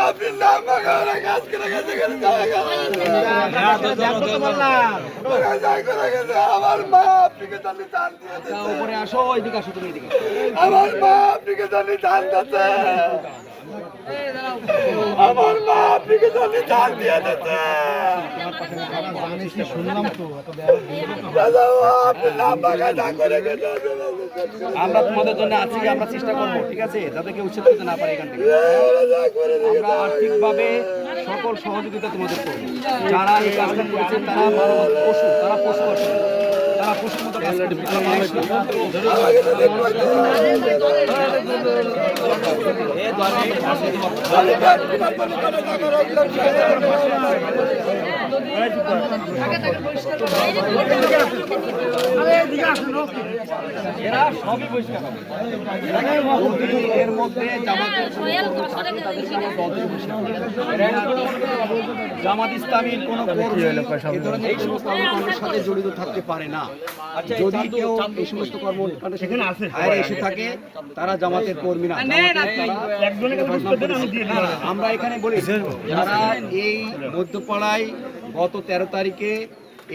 আপনি আমার মা আসো ওইদিকে আসো তুমি আমার মা দান দিয়েছে আমার মা আপনাকে জানি দান দিয়ে গেছে আমরা তোমাদের জন্য আছি আমরা চেষ্টা করব ঠিক আছে? যাতে কেউ উচ্ছেদ করতে না পারে এখান থেকে। আমরা আর্থিকভাবে সকল সহযোগিতা তোমাদের করব। যারা এই কাজটা করেছে তারা মানব পশু তারা পশু তারা পশুর মতো কাজ করছে। তারা মানুষ না। এরা সবই এর মধ্যে কর্মী। জামাত ইসলামীর কোন কর্মী এই সমস্ত কর্মকাণ্ডের সাথে জড়িত থাকতে পারে না। যদি কেউ এই সমস্ত কর্মকাণ্ডের সেখানে এসে থাকে তারা জামাতের কর্মী না। আমরা এখানে বলি। যারা এই মধ্যপাড়ায় গত তেরো তারিখে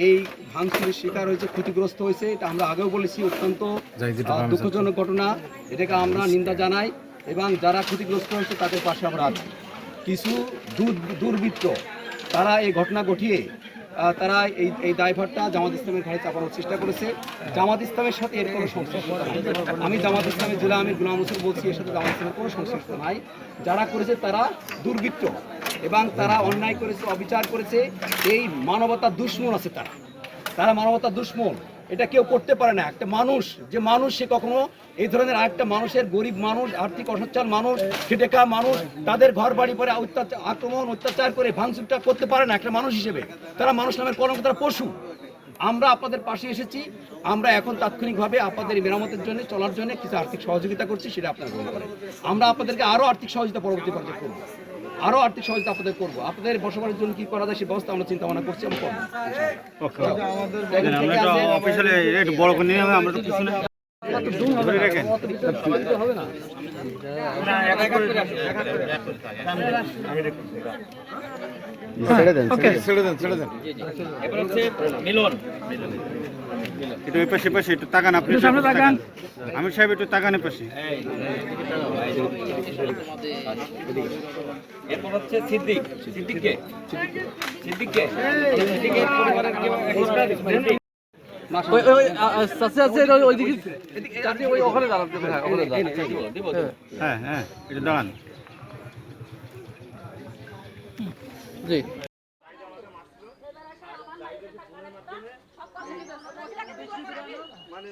এই ভাঙচুরের শিকার হয়েছে ক্ষতিগ্রস্ত হয়েছে এটা আমরা আগেও বলেছি অত্যন্ত দুঃখজনক ঘটনা। এটাকে আমরা নিন্দা জানাই এবং যারা ক্ষতিগ্রস্ত হয়েছে তাদের পাশে আমরা আছি। কিছু দুর্বৃত্ত তারা এই ঘটনা ঘটিয়ে তারা এই এই দায়ভারটা জামাত ইসলামের ঘাড়ে চাপানোর চেষ্টা করেছে। জামাত ইসলামের সাথে এর কোনো সংশ্লিষ্ট নাই আমি জামাত ইসলামের জেলা আমি গুলাম হোসেন বলছি এর সাথে জামাত ইসলামের কোনো সংশ্লিষ্ট নাই। যারা করেছে তারা দুর্বৃত্ত। এবং তারা অন্যায় করেছে, অবিচার করেছে, এই মানবতা দুশ্মন আছে তারা। তারা মানবতা দুশ্মন। এটা কেউ করতে পারে না। একটা মানুষ, যে মানুষ সে কখনো এই ধরনের আরেকটা মানুষের গরিব মানুষ, আর্থিক অসচ্ছল মানুষ খেটে খাওয়া মানুষ, তাদের ঘর বাড়ি পরে অত্যাচার, আক্রমণ, অত্যাচার করে ভাঙচুরটা করতে পারে না একটা মানুষ হিসেবে। তারা মানুষ নামের কলঙ্ক, তারা পশু। আমরা আপনাদের পাশে এসেছি। আমরা এখন তাৎক্ষণিকভাবে আপনাদের মেরামতের জন্য, চলার জন্য কিছু আর্থিক সহযোগিতা করছি, সেটা আপনারা গ্রহণ করেন। আমরা আপনাদেরকে আরও আর্থিক সহযোগিতা পরবর্তী পর্যায়ে করব। আরও আর্থিক সহযোগিতা আপনাদের করব। আপনাদের বসবাসের জন্য কি করা যায় সে ব্যবস্থা আমরা চিন্তা ভাবনা করছি আমরা করব এখান থেকে আছে- অফিসিয়ালি একটু বড় করে নিয়ে আমরা তো পিছনে ধরে রাখেন হবে না ছেড়ে দেন ছেড়ে দেন একটু এই পাশে পাশে একটু তাকান আপনি সামনে তাকান আমি সাহেব একটু তাকান এই পাশে এরপর হচ্ছে সিদ্দিক সিদ্দিককে সিদ্দিককে সিদ্দিকের পরিবারের কেউ ওই ওই আস্তে আস্তে ওইদিকে আপনি ওই ওখানে দাঁড়ান হ্যাঁ ওখানে দাঁড়ান। হ্যাঁ হ্যাঁ একটু দাঁড়ান জি। মানে